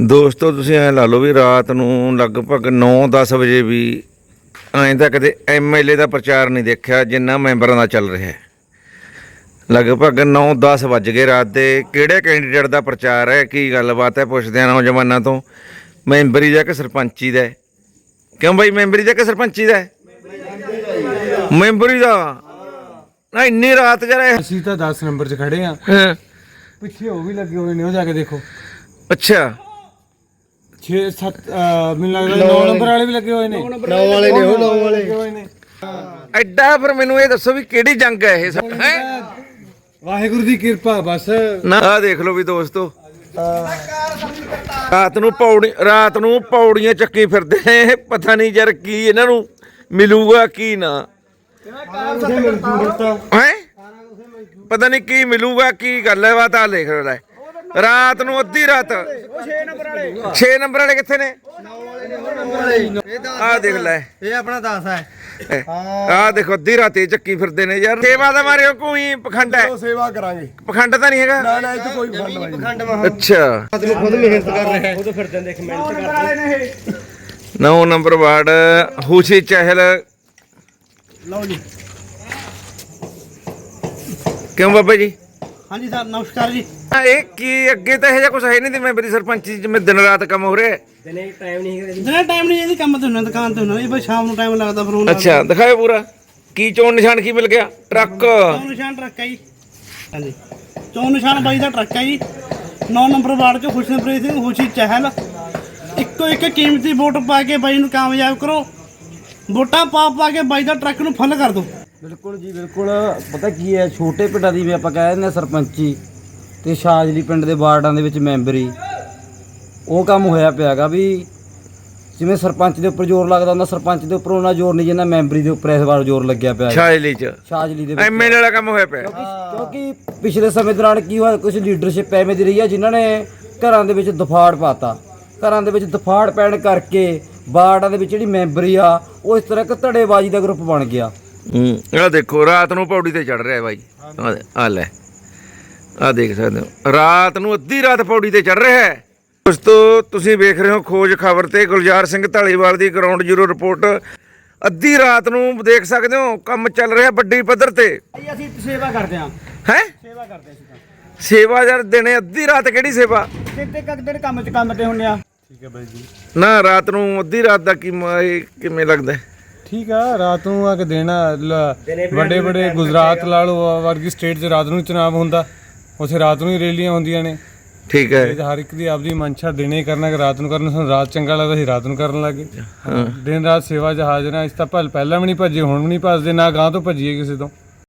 ਦੋਸਤੋ ਤੁਸੀਂ ਐ ਲਾ ਲਓ ਵੀ ਰਾਤ ਨੂੰ ਲਗਭਗ 9-10 ਵਜੇ ਵੀ ਐਂ ਤਾਂ ਕਦੇ ਐਮਐਲਏ ਦਾ ਪ੍ਰਚਾਰ ਨਹੀਂ ਦੇਖਿਆ ਜਿੰਨਾ ਮੈਂਬਰਾਂ ਦਾ ਚੱਲ ਰਿਹਾ ਹੈ। ਲਗਭਗ 9-10 ਵੱਜ ਗਏ ਰਾਤ ਦੇ। ਕਿਹੜੇ ਕੈਂਡੀਡੇਟ ਦਾ ਪ੍ਰਚਾਰ ਹੈ? ਕੀ ਗੱਲਬਾਤ ਹੈ? ਪੁੱਛਦੇ ਆ ਨੌਜਵਾਨਾਂ ਤੋਂ। ਮੈਂਬਰੀ ਦਾ ਕਿ ਸਰਪੰਚੀ ਦਾ? ਕਿਉਂ ਬਾਈ? ਮੈਂਬਰੀ ਦਾ ਕਿ ਸਰਪੰਚੀ ਦਾ? ਮੈਂਬਰੀ ਦਾ। ਨਾ ਇੰਨੀ ਰਾਤ ਜਰਾ ਅਸੀਂ ਤਾਂ 10 ਨੰਬਰ 'ਚ ਖੜੇ ਆ। ਪਿੱਛੇ ਉਹ ਵੀ ਲੱਗੇ ਹੋਏ ਨੇ ਉਹ ਜਾ ਕੇ ਦੇਖੋ। ਅੱਛਾ। 6 7 ਮੈਨੂੰ ਲੱਗਦਾ 9 ਨੰਬਰ ਵਾਲੇ ਵੀ ਲੱਗੇ ਹੋਏ ਨੇ। 9 ਵਾਲੇ ਨੇ ਉਹ 9 ਵਾਲੇ। ਲੱਗੇ ਹੋਏ ਨੇ। ਐਡਾ ਫਿਰ ਮੈਨੂੰ ਇਹ ਦੱਸੋ ਵੀ ਕਿਹੜੀ ਜੰਗ ਹੈ ਇਹ ਸਭ ਹੈ? ਵਾਹਿਗੁਰੂ ਦੀ ਕਿਰਪਾ ਬਸ। ਨਾ ਆ ਦੇਖ ਲਓ ਵੀ ਦੋਸਤੋ। ਰਾਤ ਨੂੰ ਪੌੜੀ ਰਾਤ ਨੂੰ ਪੌੜੀਆਂ ਚੱਕੀ ਫਿਰਦੇ ਨੇ ਪਤਾ ਨਹੀਂ ਯਾਰ ਕੀ ਇਹਨਾਂ ਨੂੰ ਮਿਲੂਗਾ ਕੀ ਨਾ। ਹੈ? ਪਤਾ ਨਹੀਂ ਕੀ ਮਿਲੂਗਾ ਕੀ ਗੱਲ ਹੈ ਬਾਤ ਆ ਲਿਖ ਰਿਹਾ ਹੈ ਰਾਤ ਨੂੰ ਅੱਧੀ ਰਾਤ। 6 ਨੰਬਰ ਵਾਲੇ 6 ਨੰਬਰ ਵਾਲੇ ਕਿੱਥੇ ਨੇ? ਆ ਦੇਖ ਲੈ। ਇਹ ਆਪਣਾ 10 ਹੈ। ਆ ਦੇਖੋ ਅੱਧੀ ਰਾਤੀ ਚੱਕੀ ਫਿਰਦੇ ਨੇ ਯਾਰ। ਸੇਵਾ ਦਾ ਮਾਰਿਓ ਕੋਈ ਪਖੰਡ ਹੈ? ਸੇਵਾ ਕਰਾਂਗੇ। ਪਖੰਡ ਤਾਂ ਨਹੀਂ ਹੈਗਾ? ਨਾ ਨਾ ਇਹ ਕੋਈ ਫੰਡ ਨਹੀਂ। ਅੱਛਾ। ਖੁਦ ਮਿਹਨਤ ਕਰ ਰਹੇ ਹੈ। ਖੁਦ ਫਿਰਦੇ ਦੇਖ ਮਿਹਨਤ ਕਰਦੇ। 9 ਨੰਬਰ ਵਾਰਡ ਹੂਸੀ ਚਹਿਲ। ਲਓ ਜੀ। ਕਿਉਂ ਬਾਬਾ ਜੀ? ਹਾਂਜੀ ਸਰ ਨਮਸਕਾਰ ਜੀ। ਇਹ ਕੀ ਅੱਗੇ ਤਾਂ ਇਹ ਜਿਹਾ ਕੁਝ ਹੈ ਨਹੀਂ ਤੇ ਮੈਂ ਮੇਰੀ ਸਰਪੰਚੀ ਜਿਵੇਂ ਦਿਨ ਰਾਤ ਕੰਮ ਹੋ ਰਿਹਾ ਹੈ। ਦਿਨੇ ਟਾਈਮ ਨਹੀਂ ਇਹਦੀ ਕੰਮ ਤੇ ਹੁੰਦਾ ਦੁਕਾਨ ਤੇ ਹੁੰਦਾ ਇਹ ਬਸ ਸ਼ਾਮ ਨੂੰ ਟਾਈਮ ਲੱਗਦਾ ਫਿਰ ਉਹਨਾਂ ਅੱਛਾ ਦਿਖਾਓ ਪੂਰਾ। ਕੀ ਚੋਣ ਨਿਸ਼ਾਨ ਕੀ ਮਿਲ ਗਿਆ? ਟਰੱਕ। ਚੌਂ ਨਿਸ਼ਾਨ ਟਰੱਕ ਹੈ ਜੀ। ਹਾਂਜੀ। ਚੌਂ ਨਿਸ਼ਾਨ ਬਾਈ ਦਾ ਟਰੱਕ ਹੈ ਜੀ। 9 ਨੰਬਰ ਵਾਰਡ ਚ ਖੁਸ਼ਨਪ੍ਰੀਤ ਸਿੰਘ ਖੁਸ਼ੀ ਚਹਿਲ। ਇੱਕੋ ਇੱਕ ਕੀਮਤੀ ਵੋਟ ਪਾ ਕੇ ਬਾਈ ਨੂੰ ਕਾਮਯਾਬ ਕਰੋ। ਵੋਟਾਂ ਪਾ ਪਾ ਕੇ ਬਾਈ ਦਾ ਟਰੱਕ ਨੂੰ ਫੁੱਲ ਕਰ ਦਿਓ। ਬਿਲਕੁਲ ਜੀ ਬਿਲਕੁਲ। ਪਤਾ ਕੀ ਹੈ ਛੋਟੇ ਪਿੰਡਾਂ ਦੀ ਵੀ ਆਪਾਂ ਕਹਿ ਦਿੰਦੇ ਹਾਂ ਸਰਪੰਚੀ। ਤੇ ਸ਼ਾਜਲੀ ਪਿੰਡ ਦੇ ਵਾਰਡਾਂ ਦੇ ਵਿੱਚ ਮੈਂਬਰੀ ਉਹ ਕੰਮ ਹੋਇਆ ਪਿਆਗਾ ਵੀ ਜਿਵੇਂ ਸਰਪੰਚ ਦੇ ਉੱਪਰ ਜ਼ੋਰ ਲੱਗਦਾ ਹੁੰਦਾ ਸਰਪੰਚ ਦੇ ਉੱਪਰ ਉਹਨਾਂ ਜ਼ੋਰ ਨਹੀਂ ਜਿੰਨਾ ਮੈਂਬਰੀ ਦੇ ਉੱਪਰ ਇਸ ਵਾਰ ਜ਼ੋਰ ਲੱਗਿਆ ਪਿਆ। ਛਾਜਲੀ ਚ। ਸ਼ਾਜਲੀ ਦੇ ਵਿੱਚ ਐਮਐਲਏ ਵਾਲਾ ਕੰਮ ਹੋਇਆ ਪਿਆ। ਕਿਉਂਕਿ ਪਿਛਲੇ ਸਮੇਂ ਦੌਰਾਨ ਕੀ ਹੋਇਆ ਕੁਝ ਲੀਡਰਸ਼ਿਪ ਐਵੇਂ ਦੀ ਰਹੀ ਹੈ ਜਿਨ੍ਹਾਂ ਨੇ ਘਰਾਂ ਦੇ ਵਿੱਚ ਦਫਾੜ ਪਾਤਾ। ਘਰਾਂ ਦੇ ਵਿੱਚ ਦਫਾੜ ਪੈਣ ਕਰਕੇ ਵਾਰਡਾਂ ਦੇ ਵਿੱਚ ਜਿਹੜੀ ਮੈਂਬਰੀ ਆ ਉਹ ਇਸ ਤਰ੍ਹਾਂ ਇੱਕ ਧੜੇਬਾਜ਼ੀ ਦਾ ਗਰੁੱਪ ਬਣ ਗਿਆ। ਹੂੰ ਆ ਦੇਖੋ ਰਾਤ ਨੂੰ ਪੌੜੀ ਤੇ ਚੜ ਰਿਹਾ ਬਾਈ। ਆਹ ਲੈ। ਆ ਦੇਖ ਸਕਦੇ ਹੋ। ਰਾਤ ਨੂੰ ਅੱਧੀ ਰਾਤ ਪੌੜੀ ਤੇ ਚੜ ਰਿਹਾ ਹੈ। ਦੋਸਤੋ ਤੁਸੀਂ ਵੇਖ ਰਹੇ ਹੋ ਖੋਜ ਖਬਰ ਤੇ ਗੁਲਜ਼ਾਰ ਸਿੰਘ ਢਾਲੀਵਾਲ ਦੀ ਗਰਾਊਂਡ ਜ਼ੀਰੋ ਰਿਪੋਰਟ ਅੱਧੀ ਰਾਤ ਨੂੰ ਦੇਖ ਸਕਦੇ ਹੋ ਕੰਮ ਚੱਲ ਰਿਹਾ ਵੱਡੀ ਪੱਧਰ ਤੇ। ਅਸੀਂ ਸੇਵਾ ਕਰਦੇ ਹਾਂ। ਹੈ? ਸੇਵਾ ਕਰਦੇ ਅਸੀਂ ਸੇਵਾ ਯਾਰ ਦਿਨੇ ਅੱਧੀ ਰਾਤ ਕਿਹੜੀ ਸੇਵਾ? ਕਿਤੇ ਕੱਕ ਦਿਨ ਕੰਮ ਚ ਕੰਮ ਤੇ ਹੁੰਨੇ ਆ ਨਾ ਰਾਤ ਨੂੰ ਅੱਧੀ ਰਾਤ ਦਾ ਕੀ ਕਿਵੇਂ ਲੱਗਦਾ? ਹੈ? ਠੀਕ ਆ ਰਾਤ ਨੂੰ ਆ ਕੇ ਦੇਣਾ ਵੱਡੇ ਵੱਡੇ ਗੁਜਰਾਤ ਲਾ ਲਓ ਵਰਗੀ ਸਟੇਟ 'ਚ ਰਾਤ ਨੂੰ ਚੁਣਾਵ ਹੁੰਦਾ। ਉੱਥੇ ਰਾਤ ਨੂੰ ਹੀ ਰੈਲੀਆਂ ਹੁੰਦੀਆਂ ਨੇ। ਠੀਕ ਹੈ। ਤੇ ਹਰ ਇੱਕ ਦੀ ਆਪਦੀ ਮਨਸ਼ਾ ਦਿਨੇ ਹੀ ਕਰਨਾ ਕਿ ਰਾਤ ਨੂੰ ਕਰਨਾ ਸਾਨੂੰ ਰਾਤ ਚੰਗਾ ਲੱਗਦਾ ਸੀ ਰਾਤ ਨੂੰ ਕਰਨ ਲੱਗੇ। ਦਿਨ ਰਾਤ ਸੇਵਾ 'ਚ ਹਾਜ਼ਰ ਆ ਇਸ ਤਾਂ ਭਲ ਪਹਿਲਾਂ ਵੀ ਨਹੀਂ ਭੱਜੇ ਹੁਣ ਵੀ ਨਹੀਂ ਭੱਜਦੇ ਨਾ ਗਾਂ ਤੋਂ ਭੱਜੀਏ ਕਿਸੇ ਤੋਂ।